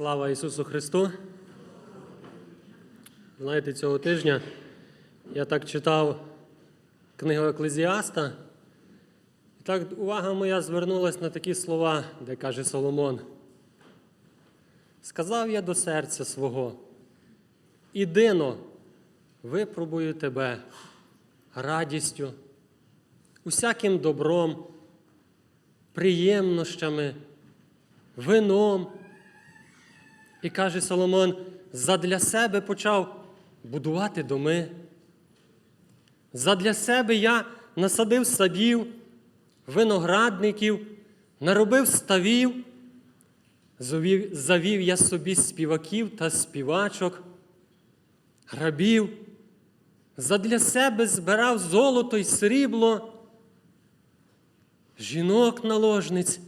Слава Ісусу Христу! Знаєте, цього тижня я так читав книгу Еклезіаста, і так увага моя звернулася на такі слова, де каже Соломон. Сказав я до серця свого, ідино, випробую тебе радістю, усяким добром, приємнощами, вином. І каже Соломон, задля себе почав будувати доми. Задля себе я насадив садів, виноградників, наробив ставів, завів, я собі співаків та співачок, рабів, задля себе збирав золото й срібло, жінок наложниць.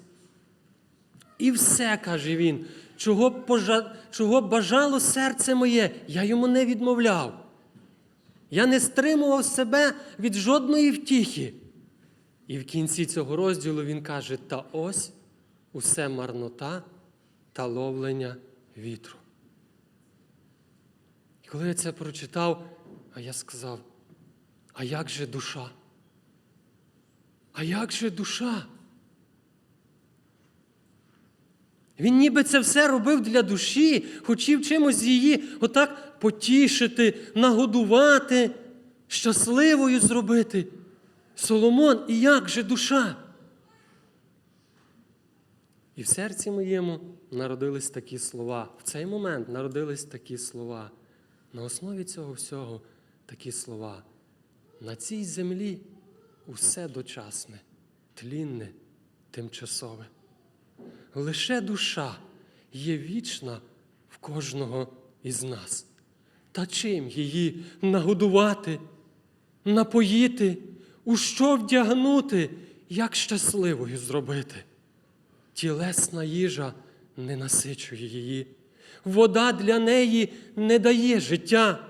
І все, каже він, чого, пожа... чого бажало серце моє, я йому не відмовляв. Я не стримував себе від жодної втіхи. І в кінці цього розділу він каже: та ось усе марнота та ловлення вітру. І коли я це прочитав, а я сказав: а як же душа? А як же душа? Він ніби це все робив для душі, хотів чимось її отак потішити, нагодувати, щасливою зробити. Соломон, і як же душа? І в серці моєму народились такі слова. В цей момент народились такі слова. На основі цього всього такі слова. На цій землі усе дочасне, тлінне, тимчасове. Лише душа є вічна в кожного із нас. Та чим її нагодувати, напоїти, у що вдягнути, як щасливою зробити? Тілесна їжа не насичує її, вода для неї не дає життя,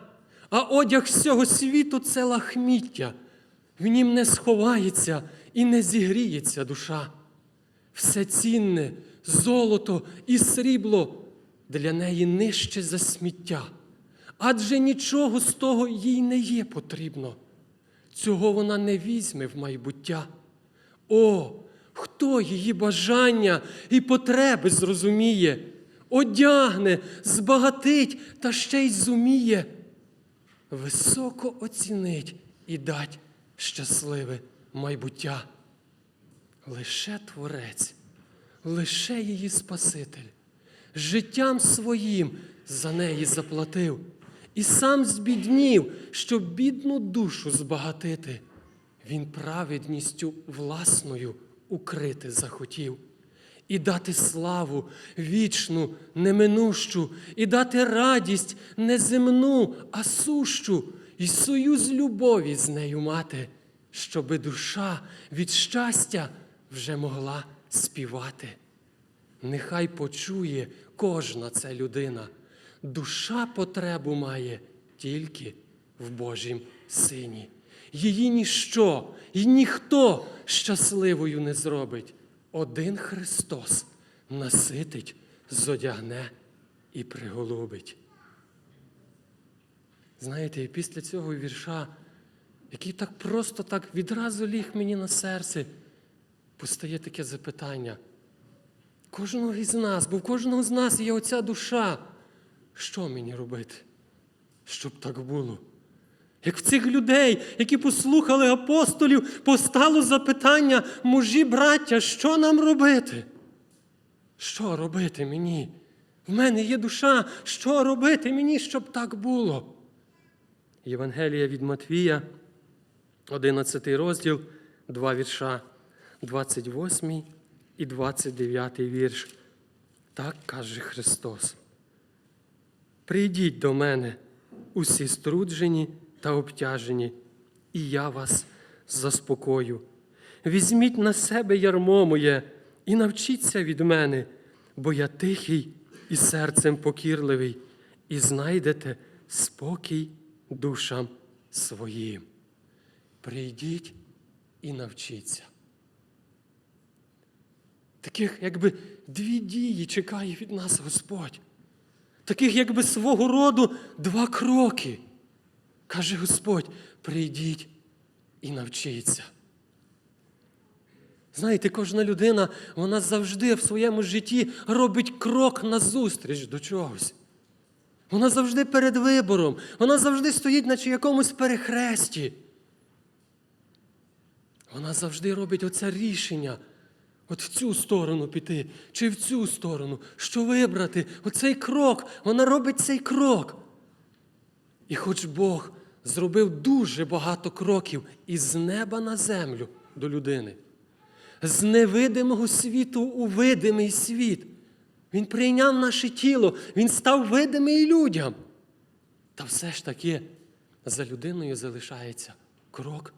а одяг всього світу це лахміття, в нім не сховається і не зігріється душа. Все цінне, золото і срібло для неї нижче за сміття, адже нічого з того їй не є потрібно. Цього вона не візьме в майбуття. О, хто її бажання і потреби зрозуміє, одягне, збагатить та ще й зуміє, високо оцінить і дать щасливе майбуття. Лише Творець, лише її Спаситель, життям своїм за неї заплатив. І сам збіднів, щоб бідну душу збагатити. Він праведністю власною укрити захотів, і дати славу вічну, неминущу, і дати радість не земну, а сущу, і союз любові з нею мати, щоби душа від щастя вже могла співати. Нехай почує кожна ця людина. Душа потребу має тільки в Божім Сині. Її ніщо і ніхто щасливою не зробить. Один Христос наситить, зодягне і приголубить. Знаєте, і після цього вірша, який так просто так відразу ліг мені на серце, постає таке запитання. Кожного із нас, бо в кожного з нас є оця душа. Що мені робити, щоб так було? Як в цих людей, які послухали апостолів, постало запитання, мужі, браття, що нам робити? Що робити мені? В мене є душа, що робити мені, щоб так було? Євангелія від Матвія, 11 розділ, два вірша, 28 і 29 вірш. Так каже Христос. Прийдіть до мене, усі струджені та обтяжені, і я вас заспокою. Візьміть на себе ярмо моє і навчіться від мене, бо я тихий і серцем покірливий, і знайдете спокій душам своїм. Прийдіть і навчіться. Таких, якби дві дії чекає від нас Господь. таких якби свого роду два кроки. Каже Господь: прийдіть і навчіться. Знаєте, кожна людина, вона завжди в своєму житті робить крок назустріч до чогось. Вона завжди перед вибором, вона завжди стоїть на якомусь перехресті. Вона завжди робить оце рішення, от в цю сторону піти, чи в цю сторону, що вибрати, оцей крок, вона робить цей крок. І хоч Бог зробив дуже багато кроків із неба на землю до людини, з невидимого світу у видимий світ. Він прийняв наше тіло, він став видимий людям. Та все ж таки за людиною залишається крок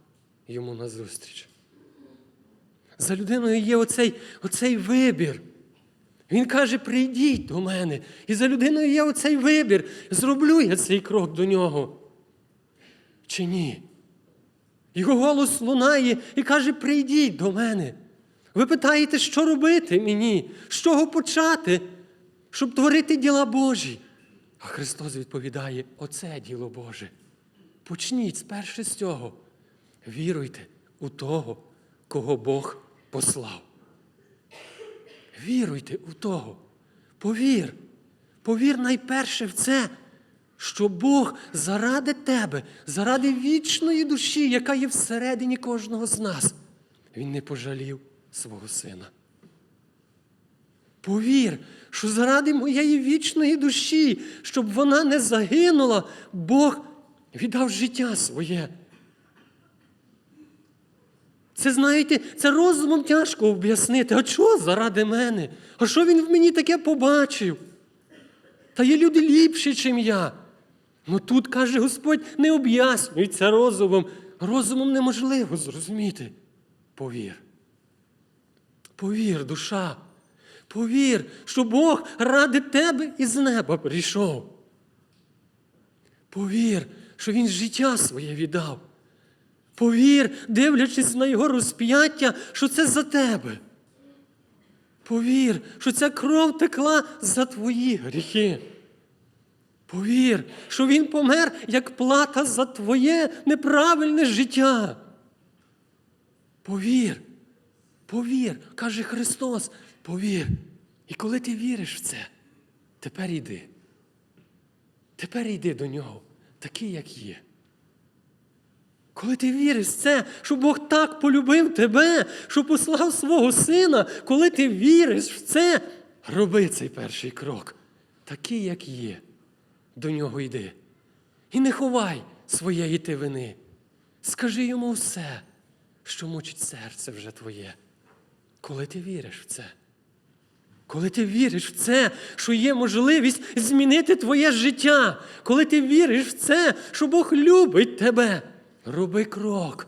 йому назустріч. За людиною є оцей, оцей вибір. Він каже: прийдіть до мене. І за людиною є оцей вибір. Зроблю я цей крок до нього. Чи ні? Його голос лунає і каже: прийдіть до мене. Ви питаєте, що робити мені? З чого почати, щоб творити діла Божі? А Христос відповідає: Оце діло Боже. Почніть спершу з цього. Віруйте у того, кого Бог послав. Віруйте у того. Повір. Повір найперше в це, що Бог заради тебе, заради вічної душі, яка є всередині кожного з нас, Він не пожалів свого сина. Повір, що заради моєї вічної душі, щоб вона не загинула, Бог віддав життя своє. Це, знаєте, це розумом тяжко об'яснити. А що заради мене? А що він в мені таке побачив? Та є люди ліпші, ніж я. Ну тут, каже Господь, не об'яснюється розумом. Розумом неможливо зрозуміти. Повір. Повір, душа. Повір, що Бог ради тебе із неба прийшов. Повір, що Він життя своє віддав. Повір, дивлячись на його розп'яття, що це за тебе. Повір, що ця кров текла за твої гріхи. Повір, що Він помер як плата за твоє неправильне життя. Повір, повір, каже Христос, повір. І коли ти віриш в це, тепер йди. Тепер йди до нього, такий, як є. Коли ти віриш в це, що Бог так полюбив тебе, що послав свого сина, коли ти віриш в це, роби цей перший крок, такий, як є. До нього йди. І не ховай своєї ти вини. Скажи йому все, що мучить серце вже твоє. Коли ти віриш в це. Коли ти віриш в це, що є можливість змінити твоє життя, коли ти віриш в це, що Бог любить тебе, роби крок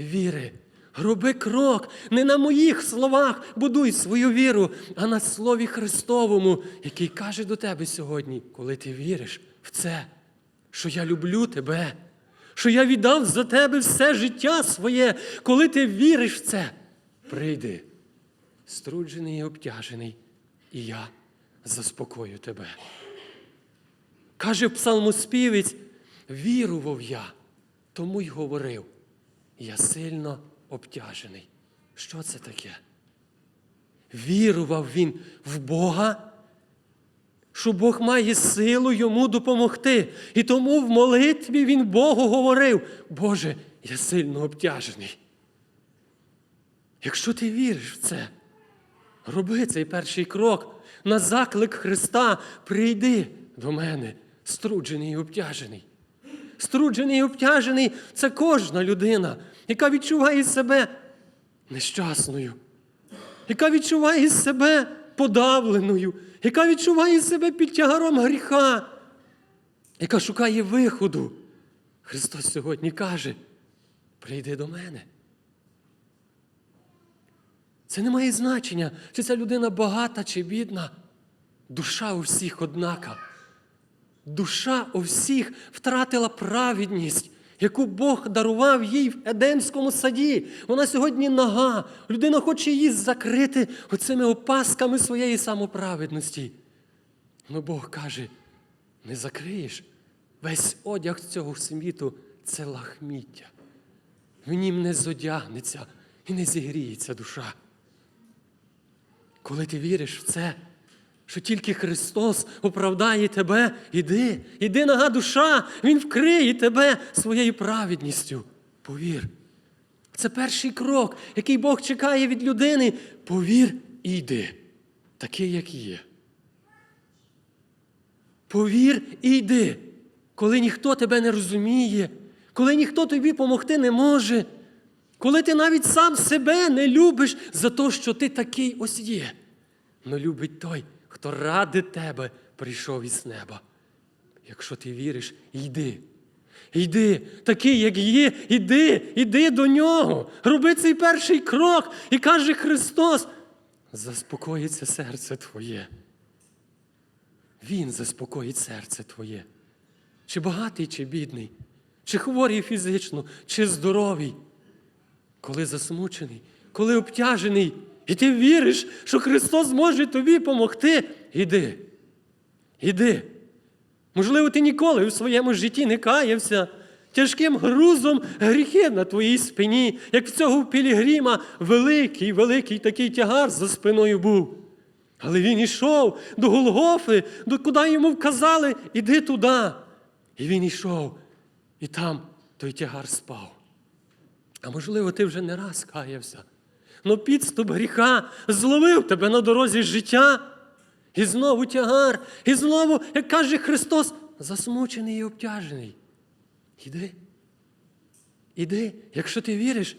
віри. Роби крок не на моїх словах будуй свою віру, а на Слові Христовому, який каже до тебе сьогодні, коли ти віриш в це, що я люблю тебе, що я віддав за тебе все життя своє, коли ти віриш в це, прийди, струджений і обтяжений, і я заспокою тебе. Каже псалмоспівець, вірував я, тому й говорив, я сильно обтяжений. Що це таке? Вірував він в Бога, що Бог має силу йому допомогти. І тому в молитві він Богу говорив, Боже, я сильно обтяжений. Якщо ти віриш в це, роби цей перший крок на заклик Христа, прийди до мене, струджений і обтяжений. Струджений і обтяжений це кожна людина, яка відчуває себе нещасною, яка відчуває себе подавленою, яка відчуває себе під тягаром гріха, яка шукає виходу. Христос сьогодні каже: прийди до мене. Це не має значення, чи ця людина багата чи бідна. Душа у всіх однака. Душа у всіх втратила праведність, яку Бог дарував їй в Едемському саді. Вона сьогодні нага. Людина хоче її закрити оцими опасками своєї самоправедності. Но Бог каже: не закриєш. Весь одяг цього світу це лахміття. В нім не зодягнеться і не зігріється душа. Коли ти віриш в це, що тільки Христос оправдає тебе, іди, іди нога душа, Він вкриє тебе своєю праведністю. Повір. Це перший крок, який Бог чекає від людини. Повір і йди, такий, як є. Повір і йди, коли ніхто тебе не розуміє, коли ніхто тобі допомогти не може, коли ти навіть сам себе не любиш за те, що ти такий ось є. Но любить той, хто ради тебе прийшов із неба. Якщо ти віриш, йди. Йди, такий, як є, іди, іди до нього. Роби цей перший крок і каже Христос, заспокоїться серце твоє. Він заспокоїть серце твоє. Чи багатий, чи бідний, чи хворий фізично, чи здоровий. Коли засмучений, коли обтяжений, і ти віриш, що Христос може тобі допомогти, іди. Іди. Можливо, ти ніколи в своєму житті не каявся. Тяжким грузом гріхи на твоїй спині, як в цього Пілігрима великий, великий такий тягар за спиною був. Але він йшов до Голгофи, до куди йому вказали, іди туди. І він йшов, і там той тягар спав. А можливо, ти вже не раз каявся. Но підступ гріха зловив тебе на дорозі життя. І знову тягар, і знову, як каже Христос, засмучений і обтяжений. Іди. Іди, якщо ти віриш,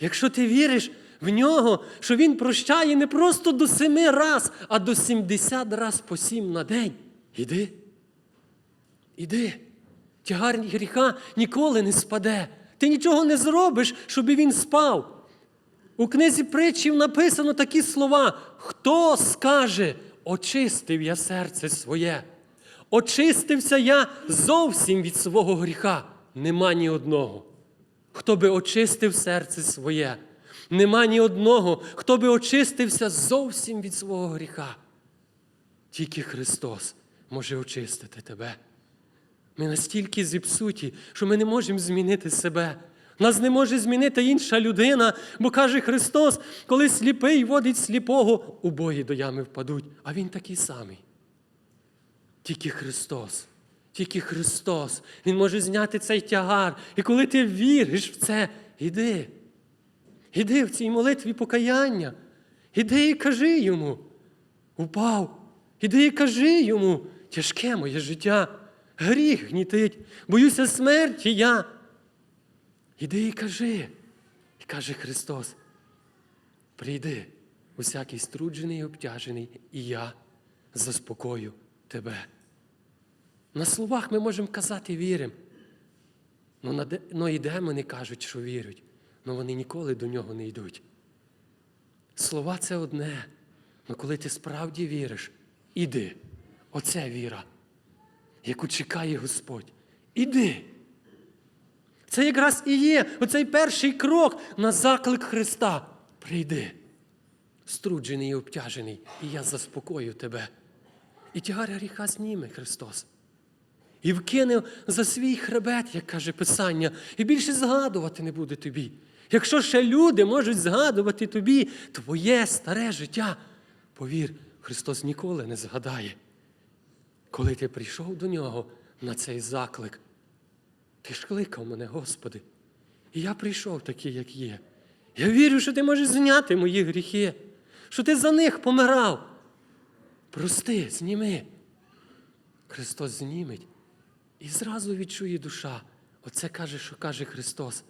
якщо ти віриш в нього, що Він прощає не просто до семи раз, а до сімдесят раз по сім на день. Іди. Іди. Тягар гріха ніколи не спаде. Ти нічого не зробиш, щоб він спав. У книзі притчів написано такі слова: Хто скаже, очистив я серце своє, очистився я зовсім від свого гріха. Нема ні одного. Хто би очистив серце своє, нема ні одного, хто би очистився зовсім від свого гріха. Тільки Христос може очистити тебе. Ми настільки зіпсуті, що ми не можемо змінити себе. Нас не може змінити інша людина, бо каже Христос, коли сліпий водить сліпого, убогі до ями впадуть. А Він такий самий. Тільки Христос, тільки Христос. Він може зняти цей тягар. І коли ти віриш в це, іди. Іди в цій молитві покаяння. Іди і кажи йому. Упав. Іди і кажи йому. Тяжке моє життя. Гріх гнітить, боюся смерті я. Іди і кажи. І каже Христос: прийди, усякий струджений і обтяжений, і я заспокою тебе. На словах ми можемо казати віримо. Ну, наде- ну і демони кажуть, що вірять, але вони ніколи до нього не йдуть. Слова це одне. Але коли ти справді віриш, іди. Оце віра, яку чекає Господь. Іди. Це якраз і є оцей перший крок на заклик Христа. Прийди, струджений і обтяжений, і я заспокою тебе. І тягар гріха зніме Христос. І вкине за свій хребет, як каже Писання, і більше згадувати не буде тобі. Якщо ще люди можуть згадувати тобі твоє старе життя, повір, Христос ніколи не згадає. Коли ти прийшов до нього на цей заклик, ти ж кликав мене, Господи. І я прийшов такий, як є. Я вірю, що ти можеш зняти мої гріхи, що ти за них помирав. Прости, зніми. Христос зніметь. І зразу відчує душа. Оце каже, що каже Христос.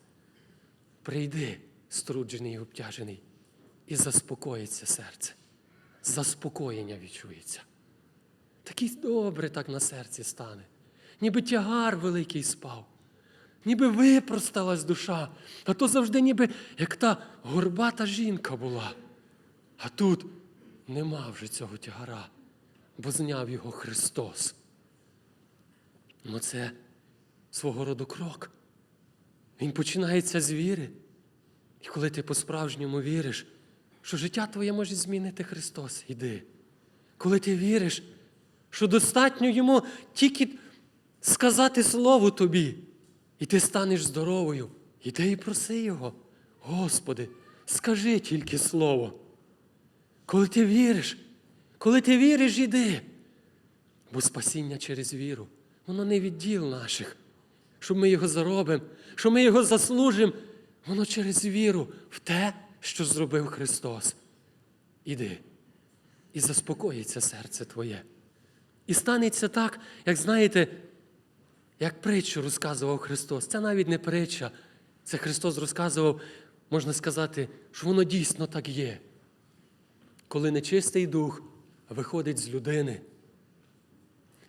Прийди, струджений і обтяжений, і заспокоїться серце. Заспокоєння відчується. Такий добре так на серці стане. Ніби тягар великий спав, ніби випросталась душа, а то завжди ніби як та горбата жінка була. А тут нема вже цього тягара, бо зняв його Христос. Ну це свого роду крок. Він починається з віри. І коли ти по-справжньому віриш, що життя твоє може змінити Христос, іди. Коли ти віриш, що достатньо йому тільки сказати слово тобі, і ти станеш здоровою. Іди і проси його. Господи, скажи тільки слово. Коли ти віриш, коли ти віриш, іди. Бо спасіння через віру, воно не від діл наших, що ми його заробимо, що ми його заслужимо, воно через віру в те, що зробив Христос. Іди, і заспокоїться серце твоє. І станеться так, як знаєте, як притчу розказував Христос. Це навіть не притча. Це Христос розказував, можна сказати, що воно дійсно так є. Коли нечистий дух виходить з людини,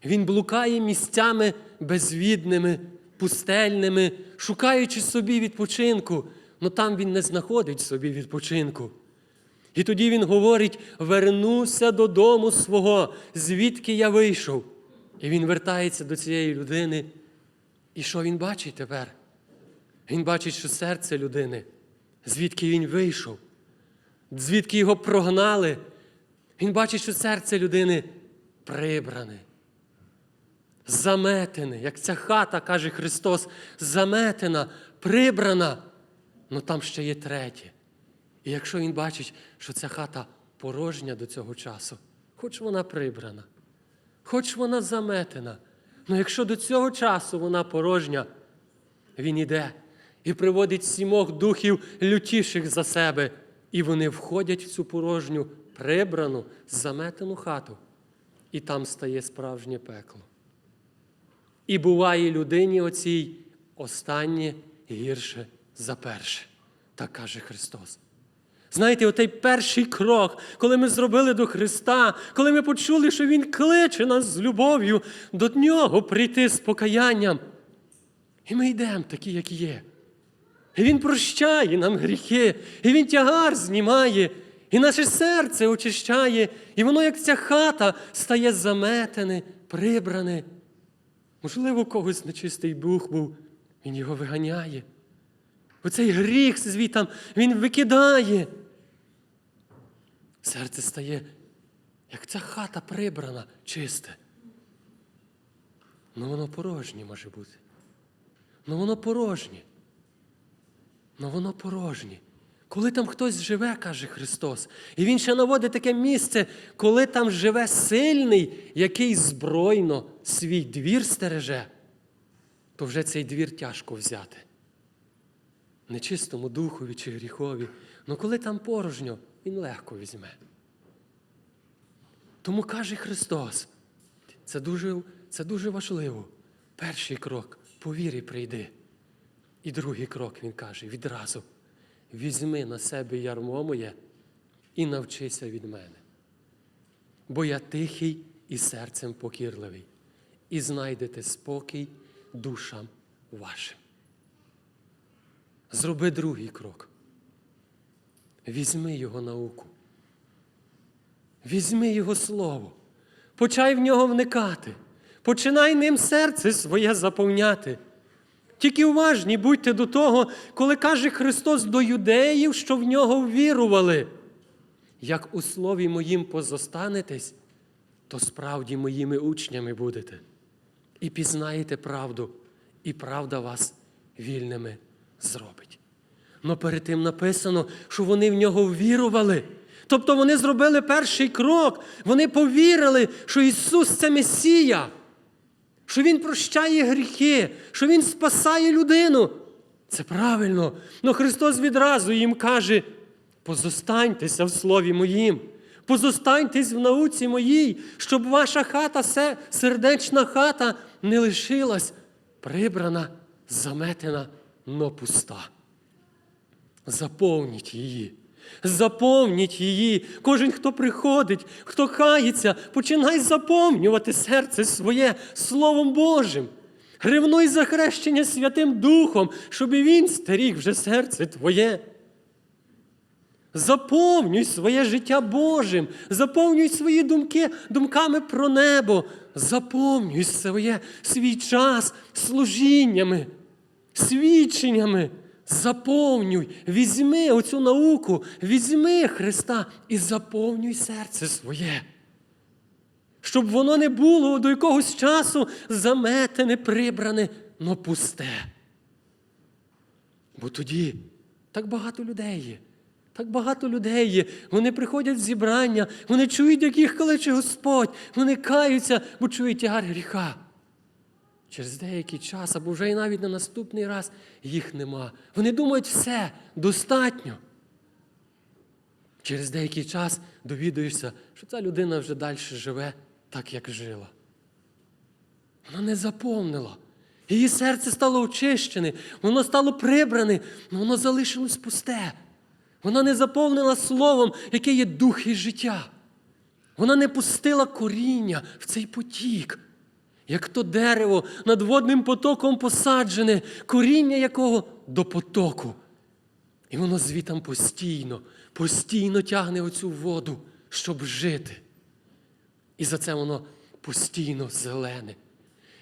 він блукає місцями безвідними, пустельними, шукаючи собі відпочинку, але там він не знаходить собі відпочинку. І тоді він говорить: вернуся додому свого, звідки я вийшов. І він вертається до цієї людини. І що він бачить тепер? Він бачить, що серце людини, звідки він вийшов, звідки його прогнали. Він бачить, що серце людини прибране, заметене, як ця хата, каже Христос, заметена, прибрана. Ну там ще є третє. І якщо він бачить, що ця хата порожня до цього часу, хоч вона прибрана, хоч вона заметена, ну якщо до цього часу вона порожня, він іде і приводить сімох духів лютіших за себе, і вони входять в цю порожню, прибрану, заметену хату, і там стає справжнє пекло. І буває людині оцій останнє гірше за перше, так каже Христос. Знаєте, отей перший крок, коли ми зробили до Христа, коли ми почули, що Він кличе нас з любов'ю до Нього прийти з покаянням. І ми йдемо такі, як є. І Він прощає нам гріхи, і Він тягар знімає, і наше серце очищає, і воно, як ця хата, стає заметене, прибране. Можливо, когось нечистий дух був, він його виганяє. Оцей гріх звітам він викидає. Серце стає, як ця хата прибрана, чисте. Ну воно порожнє може бути. Ну воно порожнє. Ну воно порожнє. Коли там хтось живе, каже Христос, і Він ще наводить таке місце, коли там живе сильний, який збройно свій двір стереже, то вже цей двір тяжко взяти. Нечистому духові чи гріхові. Ну коли там порожньо, він легко візьме. Тому каже Христос, це дуже, це дуже важливо. Перший крок по вірі прийди. І другий крок він каже відразу: візьми на себе ярмо моє і навчися від мене. Бо я тихий і серцем покірливий, і знайдете спокій душам вашим. Зроби другий крок. Візьми його науку. Візьми його слово. Почай в нього вникати. Починай ним серце своє заповняти. Тільки уважні будьте до того, коли каже Христос до юдеїв, що в нього ввірували. Як у слові моїм позостанетесь, то справді моїми учнями будете. І пізнаєте правду, і правда вас вільними зробить. Но перед тим написано, що вони в нього ввірували. Тобто вони зробили перший крок, вони повірили, що Ісус це Месія, що Він прощає гріхи, що Він спасає людину. Це правильно. Но Христос відразу їм каже: позостаньтеся в слові моїм, позостаньтесь в науці моїй, щоб ваша хата, сердечна хата, не лишилась прибрана, заметена, но пуста. Заповніть її. Заповніть її. Кожен, хто приходить, хто кається, починай заповнювати серце своє Словом Божим. Ревнуй за хрещення Святим Духом, щоб і він стеріг вже серце твоє. Заповнюй своє життя Божим, заповнюй свої думки думками про небо, заповнюй своє свій час служіннями, свідченнями. Заповнюй, візьми оцю науку, візьми Христа і заповнюй серце своє. щоб воно не було до якогось часу заметене, прибране, но пусте. Бо тоді так багато людей є. Так багато людей є. Вони приходять в зібрання, вони чують, як їх кличе Господь, вони каються, бо чують тягар гріха. Через деякий час, або вже і навіть на наступний раз їх нема. Вони думають, все достатньо. Через деякий час довідуєшся, що ця людина вже далі живе так, як жила. Вона не заповнила. Її серце стало очищене, воно стало прибране, але воно залишилось пусте. Вона не заповнила словом, яке є дух і життя. Вона не пустила коріння в цей потік, як то дерево над водним потоком посаджене, коріння якого до потоку. І воно звітам постійно, постійно тягне оцю воду, щоб жити. І за це воно постійно зелене.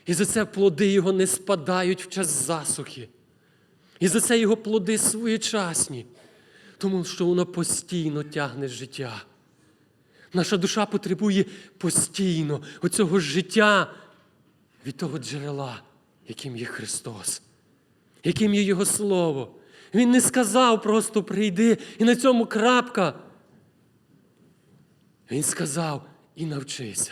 І за це плоди його не спадають в час засухи. І за це його плоди своєчасні, тому що воно постійно тягне життя. Наша душа потребує постійно оцього життя від того джерела, яким є Христос, яким є Його Слово. Він не сказав просто прийди і на цьому крапка. Він сказав і навчися.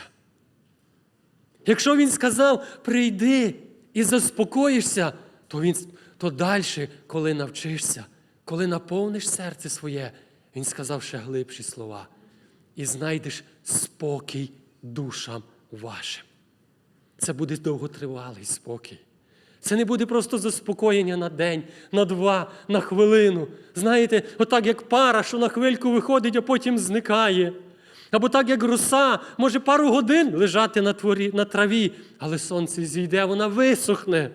Якщо він сказав, прийди і заспокоїшся, то, він, то далі, коли навчишся, коли наповниш серце своє, він сказав ще глибші слова. І знайдеш спокій душам вашим. Це буде довготривалий спокій. Це не буде просто заспокоєння на день, на два, на хвилину. Знаєте, отак як пара, що на хвильку виходить, а потім зникає. Або так, як роса, може пару годин лежати на, творі, на траві, але сонце зійде, вона висохне.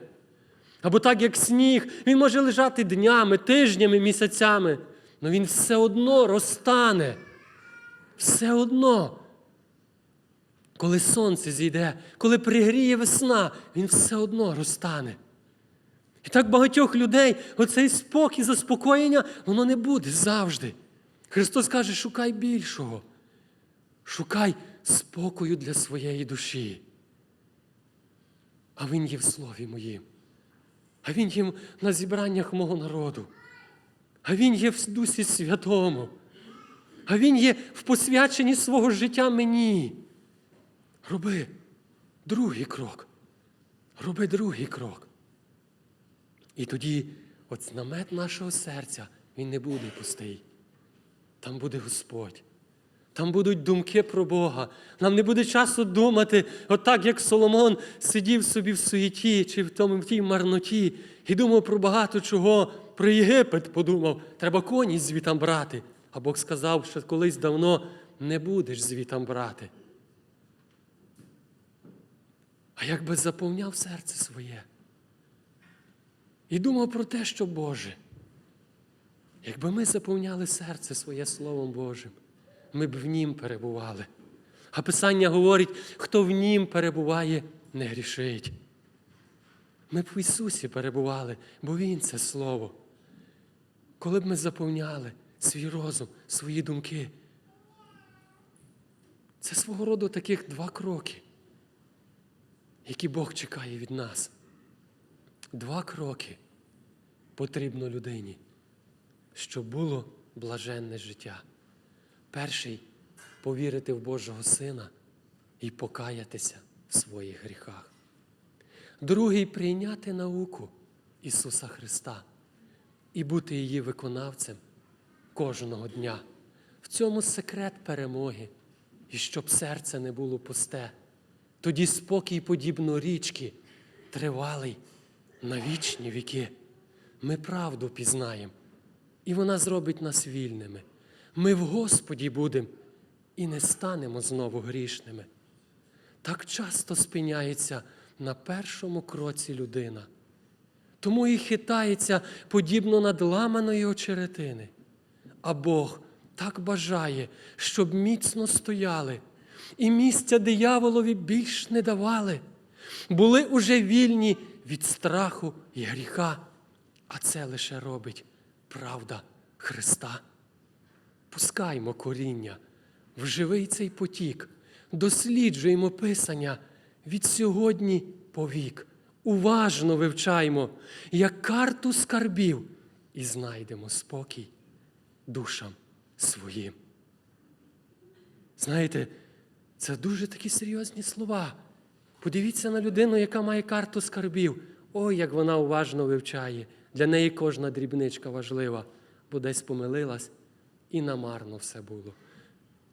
Або так, як сніг, він може лежати днями, тижнями, місяцями, але він все одно розтане. Все одно. Коли сонце зійде, коли пригріє весна, він все одно розтане. І так багатьох людей оцей спокій, заспокоєння, воно не буде завжди. Христос каже, шукай більшого. Шукай спокою для своєї душі. А він є в Слові моїм. А він є на зібраннях мого народу. А він є в Дусі Святому. А він є в посвяченні свого життя мені. Роби другий крок. Роби другий крок. І тоді от намет нашого серця, він не буде пустий. Там буде Господь. Там будуть думки про Бога. Нам не буде часу думати, отак, як Соломон сидів собі в суєті чи в тому в тій марноті і думав про багато чого, про Єгипет подумав, треба коні звітам брати. А Бог сказав, що колись давно не будеш звітам брати. А якби заповняв серце своє і думав про те, що Боже, якби ми заповняли серце своє Словом Божим, ми б в нім перебували. А Писання говорить, хто в нім перебуває, не грішить. Ми б в Ісусі перебували, бо Він це Слово. Коли б ми заповняли свій розум, свої думки, це свого роду таких два кроки, які Бог чекає від нас. Два кроки потрібно людині, щоб було блаженне життя. Перший повірити в Божого Сина і покаятися в своїх гріхах. Другий прийняти науку Ісуса Христа і бути її виконавцем кожного дня. В цьому секрет перемоги, і щоб серце не було пусте. Тоді спокій, подібно річки, тривалий на вічні віки. Ми правду пізнаємо, і вона зробить нас вільними. Ми в Господі будемо і не станемо знову грішними. Так часто спиняється на першому кроці людина, тому і хитається подібно надламаної очеретини. А Бог так бажає, щоб міцно стояли, і місця дияволові більш не давали, були уже вільні від страху і гріха, а це лише робить правда Христа. Пускаймо коріння в живий цей потік, досліджуємо Писання від сьогодні по вік. Уважно вивчаємо, як карту скарбів, і знайдемо спокій душам своїм. Знаєте, це дуже такі серйозні слова. Подивіться на людину, яка має карту скарбів. Ой, як вона уважно вивчає. Для неї кожна дрібничка важлива, бо десь помилилась, і намарно все було.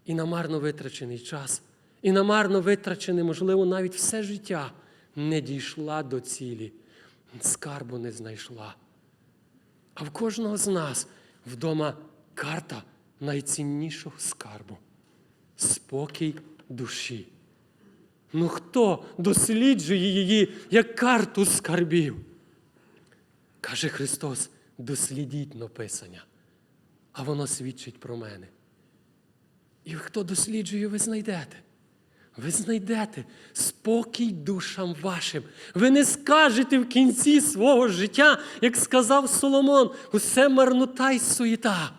І намарно витрачений час, і намарно витрачене, можливо, навіть все життя не дійшла до цілі, скарбу не знайшла. А в кожного з нас вдома карта найціннішого скарбу спокій душі. Ну хто досліджує її як карту скарбів? Каже Христос, дослідіть написання, а воно свідчить про мене. І хто досліджує, ви знайдете. Ви знайдете спокій душам вашим. Ви не скажете в кінці свого життя, як сказав Соломон, усе марнота й суєта.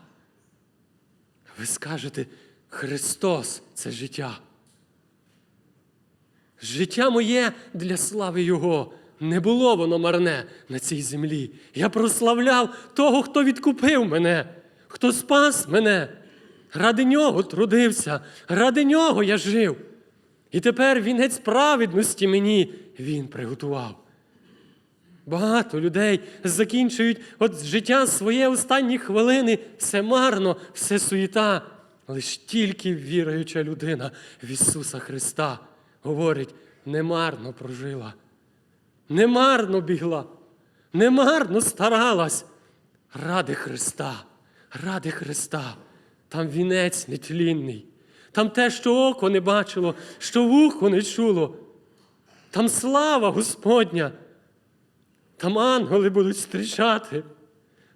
Ви скажете, Христос це життя. Життя моє для слави Його. Не було воно марне на цій землі. Я прославляв того, хто відкупив мене, хто спас мене. Ради нього трудився, ради нього я жив. І тепер вінець праведності мені він приготував. Багато людей закінчують от життя своє останні хвилини, все марно, все суєта. Лиш тільки віруюча людина в Ісуса Христа говорить, немарно прожила, немарно бігла, немарно старалась. Ради Христа, ради Христа, там вінець нетлінний, там те, що око не бачило, що вухо не чуло, там слава Господня. Там ангели будуть зустрічати.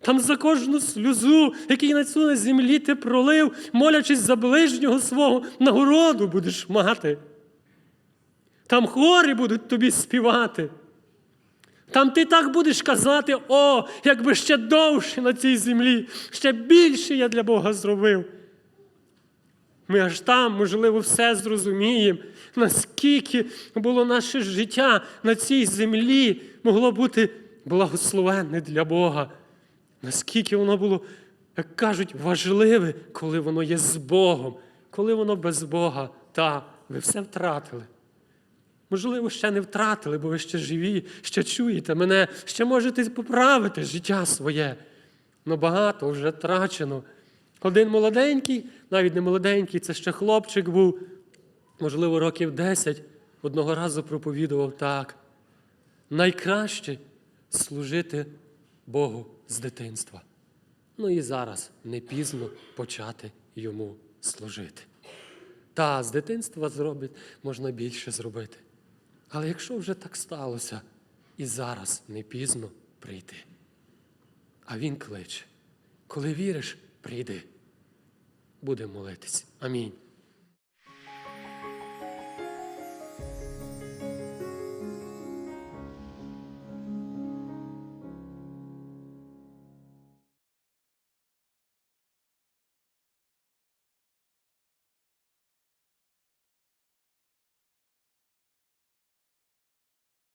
Там за кожну сльозу, який на цю на землі ти пролив, молячись за ближнього свого, нагороду будеш мати. Там хори будуть тобі співати. Там ти так будеш казати, о, якби ще довше на цій землі, ще більше я для Бога зробив. Ми аж там, можливо, все зрозуміємо, наскільки було наше життя на цій землі могло бути благословенне для Бога. Наскільки воно було, як кажуть, важливе, коли воно є з Богом, коли воно без Бога, та ви все втратили. Можливо, ще не втратили, бо ви ще живі, ще чуєте мене, ще можете поправити життя своє. Но багато вже втрачено. Один молоденький, навіть не молоденький, це ще хлопчик був, можливо, років 10, одного разу проповідував так. Найкраще служити Богу з дитинства. Ну і зараз не пізно почати йому служити. Та з дитинства зробить, можна більше зробити. Але якщо вже так сталося, і зараз не пізно прийти. А він кличе. Коли віриш, прийди. Будемо молитись. Амінь.